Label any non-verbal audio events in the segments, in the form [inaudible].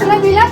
तुला दिला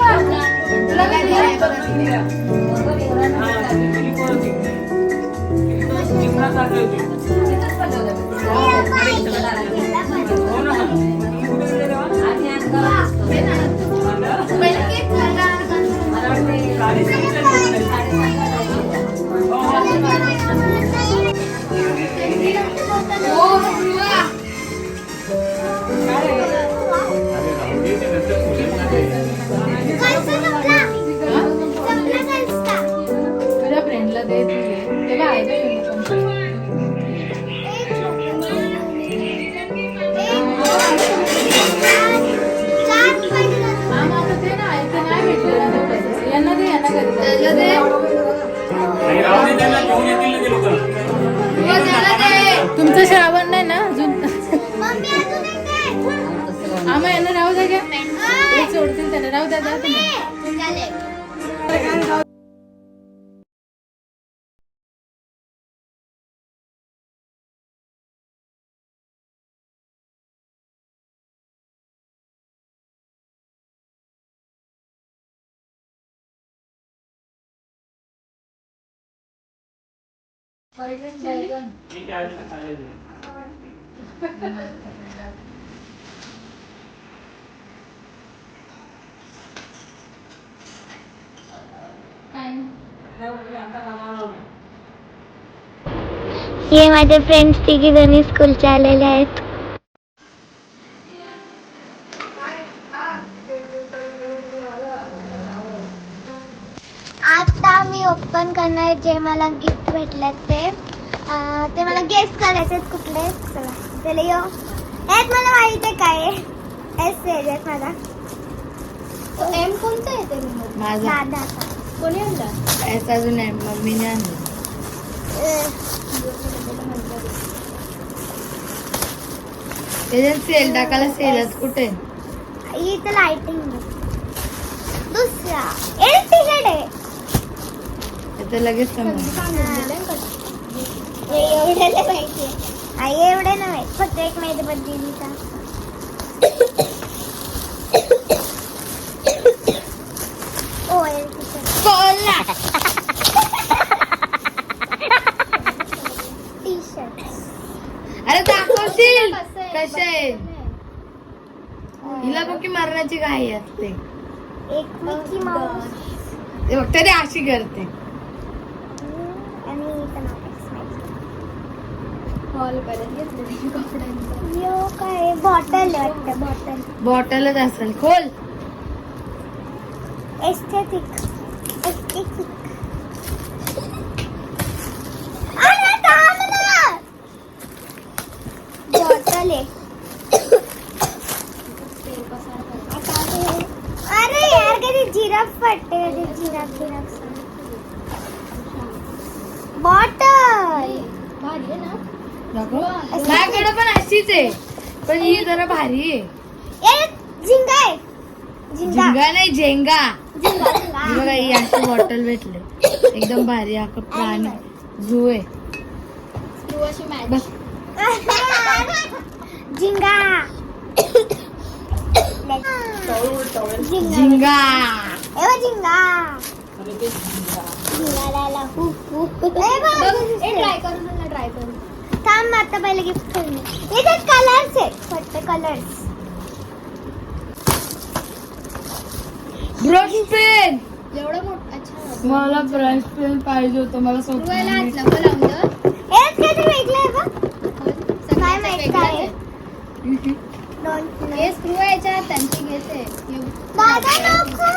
यांना राहू द्या घ्या. सोडतील त्याला. राहू द्या द्या तुम्ही. काय [laughs] नाही. हे माझे फ्रेंड्स तिघी जणी स्कूलच्या आलेले आहेत. आता मी ओपन करणार जे मला गिफ्ट भेटले ते. ते मला गेस करायचे कुठले. चला चला यो. यात मला माहीत आहे काय एस आहे मला. एम कोणतं आहे ते माझा. दादा कोणी आणला? ऐसा अजून आहे मम्मीने आणलं. त्याच्यात सेल टाकायला सेलच कुठे? इथं लाइटिंग दुसरा. एल टी शर्ट आहे. ते लगेच एवढ्याला माहिती. आहे एवढे नाही फक्त एक माहिती दिलीचा ओ एल टी शर्ट टी शर्ट अरे दाखवशील? कसे आहे? हिला बघ की मरण्याची घाई असते. एक मिकी माऊस ते बघ तरी अशी करते. आणि इथं हॉल काय बॉटल वाटतं बॉटल बॉटलच असेल. खोल. एस्थेटिक एस्थेटिक अरे थांब ना बॉटल आहे अरे यार कधी जिराफ वाटते कधी जिराफ जिराफ बॉटल भारी आहे ना माझ्याकडे पण अशीच आहे पण ही जरा भारी आहे झिंगा आहे. झिंगा. झिंगा नाही झेंगा. झिंगा ही झिंगा बघा ही अशी बॉटल भेटले. एकदम भारी हा का प्राणी झू आहे. बस. झिंगा. झिंगा. झिंगा. झिंगाला हु हु ट्राय करून ट्राय करून. थांब आता पहिले गिफ्ट करून याच्यात कलर्स आहेत फक्त कलर्स ब्रश पेन एवढं मोठं अच्छा. मला ब्रश पेन पाहिजे होतं मला सोपं हेच काहीतरी वेगळं आहे बघ. काय माहीत काय आहे? Don't know. दादा नको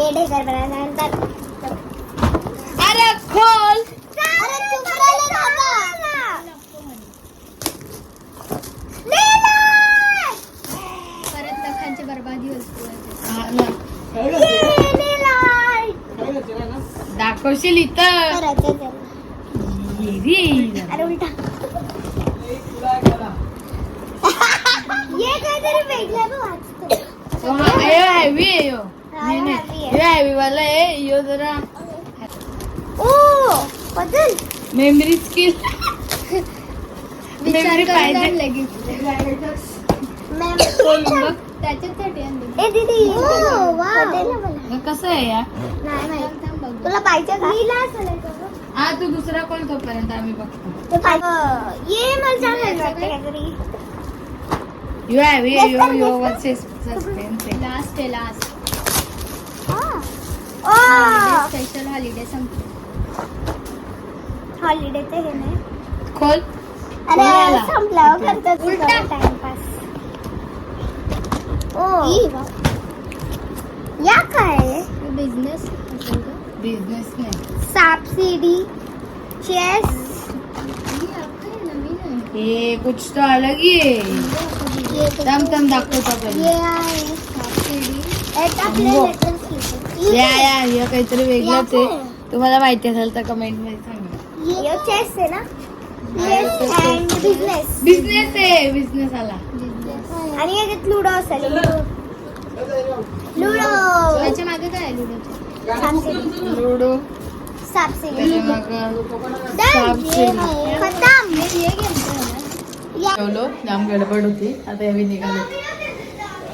एडे कर बरं नंतर अरे खोल अरे चुप राहिले दादा हा ना. Light! कौशल इथं. ये. अरे उलटा ये काहीतरी वेगळं बघ वाचतो हा, हे heavy आहे. हा, नाही, नाही. heavy वाला आहे ह्यो जरा ओ बदल। मेमरी स्किल मेमरी पाहिजे ए दीदी ओ वाव हे कसं आहे या नाही माहीत तुला पाहिजे का हा तू दुसरा कोण तोपर्यंत आम्ही बघतो ते पाहिजे ये मला चांगलं वाटतं काहीतरी ह्यो heavy आहे ह्यो ह्यो वरचे सस्पेन्स आहे लास्ट आहे लास्ट ओ स्पेशल हॉलिडे संपली हॉलिडेचे हे नाही. खोल. अरे? संपलं करतो उलटा. टाइमपास. ओ. या काय? बिझनेस. बिझनेस नाही. साप सीडी. चेस ये कुछ तो अलग ही है. दम दम दाखवतो पहिले ये आहे. हो. या या हे काहीतरी वेगळंच आहे. तुम्हाला माहिती असेल तर कमेंटमध्ये सांगा. ये चेस आहे ना चेस अँड बिझनेस बिझनेस आहे बिझनेस आला आणि याच्यात लुडो असेल. लुडो त्याच्यामागे काय आहे लुडोच्या साप सीडी लुडो साप सीडी. खतम. जेवलो. जाम गडबड होती. आता यावी निघाले.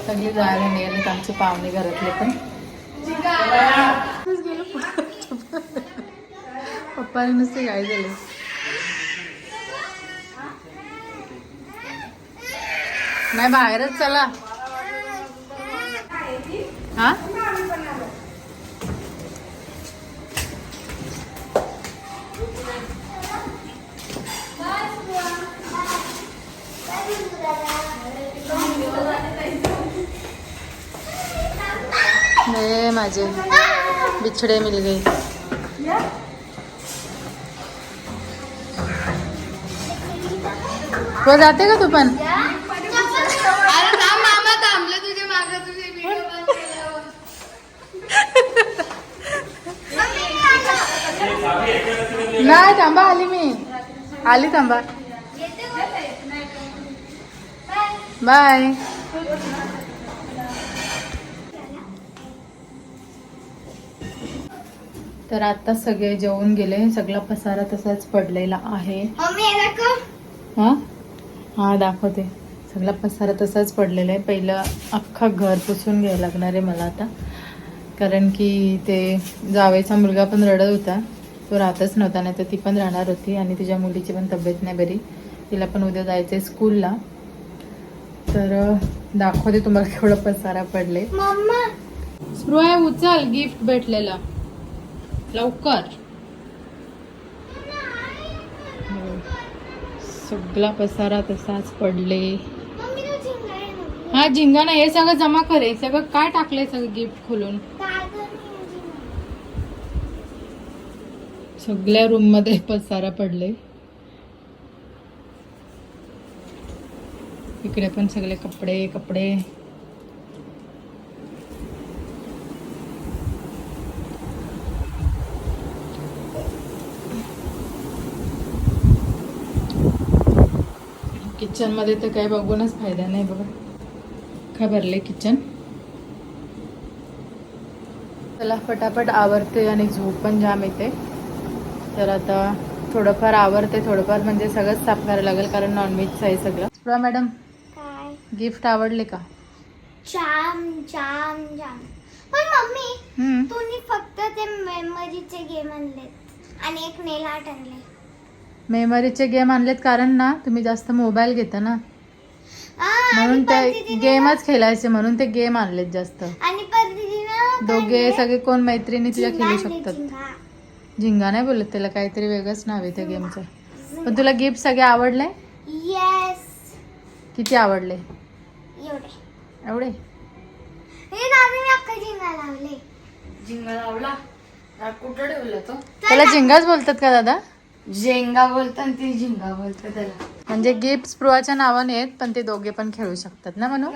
सगळी जायला निघाले आमचे पाहुणे घरातले पण. पप्पाने नुसते काय दिले. नाही बाहेरच चला. हा? माझे बिछडे मिल गए हो जाते का तू पण? नाही थांबा आली मी. आली थांबा. बाय. तर आता सगळे जेवून गेले. सगळा पसारा तसाच पडलेला आहे. हे? हा दाखवते. सगळा पसारा तसाच पडलेला आहे. पहिलं अख्खा घर पुसून घ्यायला लागणार आहे मला आता. कारण की ते जावेचा मुलगा पण रडत होता. तो राहतच नव्हता नाही तर ती पण राहणार होती आणि तिच्या मुलीची पण तब्येत नाही बरी. तिला पण उद्या जायचं आहे स्कूलला. तर दाखवते तुम्हाला केवढं पसारा पडले. मम्मा! स्पृहा उचल गिफ्ट भेटलेला. लवकर हो. सगळा पसारा तसाच पडले. हा झिंगा नाही हे सगळं जमा करे सगळं काय टाकलंय सगळं गिफ्ट खोलून? सगळ्या रूममध्ये पसारा पडले इकडे पण सगळे कपडे कपडे किचनमध्ये तर काय बघूनच फायदा नाही बघा. काय भरले किचन चला फटाफट आवरते आणि झोप पण जाम येते. तर आता थोडंफार आवरते थोडंफार म्हणजे सगळंच साफ करायला लागेल कारण नॉनव्हेजचं आहे सगळं. स्प्रा मॅडम काय? गिफ्ट आवडले का? जाम जाम जाम. पण मम्मी हम्म. तुम्ही फक्त ते मेमरीचे गेम आणलेत आणि एक नेल आर्ट आणले मेमरीचे गेम आणलेत कारण ना तुम्ही जास्त मोबाईल घेता ना. म्हणून ते गेमच खेळायचे म्हणून ते गेम आणलेत जास्त. दोघे सगळे कोण मैत्रिणी तुझ्या खेळू शकतात. झिंगा. नाही बोलत त्याला काहीतरी वेगळंच नाव आहे त्या गेमचं. पण तुला गिफ्ट सगळे आवडले? येस किती आवडले? एवढे. हे त्याला झिंगाच बोलतात का दादा? झेंगा बोलतो आणि ती झिंगा बोलत त्याला. म्हणजे गिफ्ट प्रोच्या नावाने आहेत पण ते दोघे पण खेळू शकतात ना म्हणून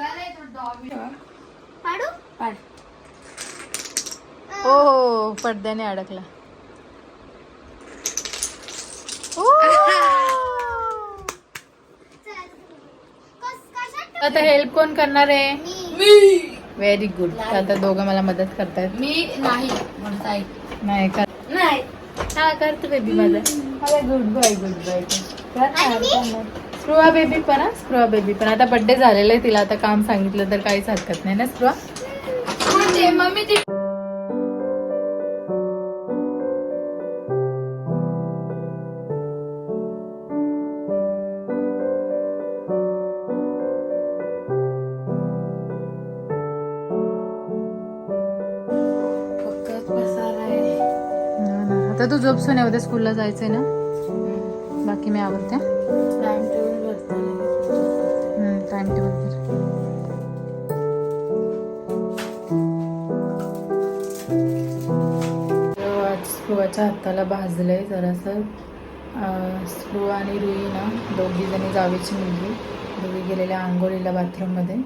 हो हो ओ पडद्याने अडकला. आता हेल्प कोण करणार आहे? मी. व्हेरी गुड आता दोघं मला मदत करतायत. मी नाही म्हणताय नाही कर नाही. हा करतो बेबी माझा. अरे गुड बाय गुड बाय? स्प्रुवा बेबी पण हा बेबी पण. आता बर्थडे झालेला आहे तिला आता काम सांगितलं तर काहीच हरकत नाही ना ते मम्मी ते आता तू झोपसून आहे उद्या स्कूलला जायचंय ना? बाकी मी आवडते. टाइम टेबल स्क्रूवाच्या हाताला भाजलंय जरासं. अं, स्क्रू आणि रुई ना दोघी जणी जावेची मुलगी. दोघी गेलेल्या आंघोळीला बाथरूममध्ये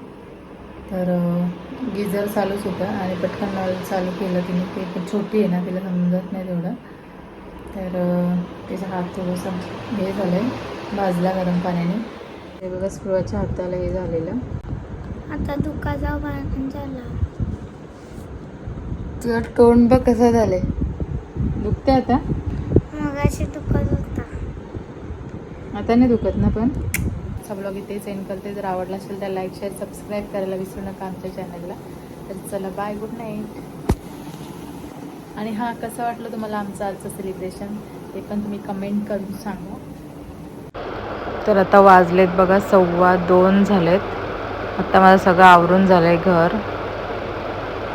तर गिझर चालूच होतं आणि पटकन नळ चालू केलं तिने. ते पण छोटी आहे ना तिला समजत नाही तेवढं. तर तिचा हात थोडंसं हे झालं आहे भाजला गरम पाण्याने. ते बघा स्क्रूवाच्या हाताला हे झालेलं. आता पण झाला. तुझं तोंड बघ कसं झालंय. दुखते आता? मग अशी दुखत होता. आता नाही दुखत ना पण? हा ब्लॉग इथे सेंड करते. जर आवडला असेल तर लाईक शेअर सबस्क्राईब करायला विसरू नका आमच्या चॅनलला तर चला बाय गुड नाईट आणि हां कसं वाटलं तुम्हाला आमचं आजचं सेलिब्रेशन ते पण तुम्ही कमेंट करून सांगा. तर आता वाजलेत बघा सव्वा दोन झालेत. आता माझं सगळं आवरून झालं आहे घर.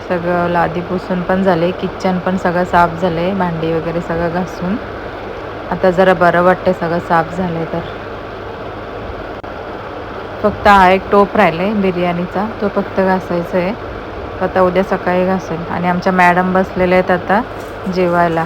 सगळं लादी पुसून पण झाले किचन पण सगळं साफ झालं आहे भांडी वगैरे सगळं घासून. आता जरा बरं वाटतं सगळं साफ झालं आहे तर. फक्त हा एक टोप राहिला आहे बिर्याणीचा. तो फक्त घासायचा आहे आता उद्या सकाळी घासेल आणि आमच्या मॅडम बसलेल्या आहेत आता जेवायला.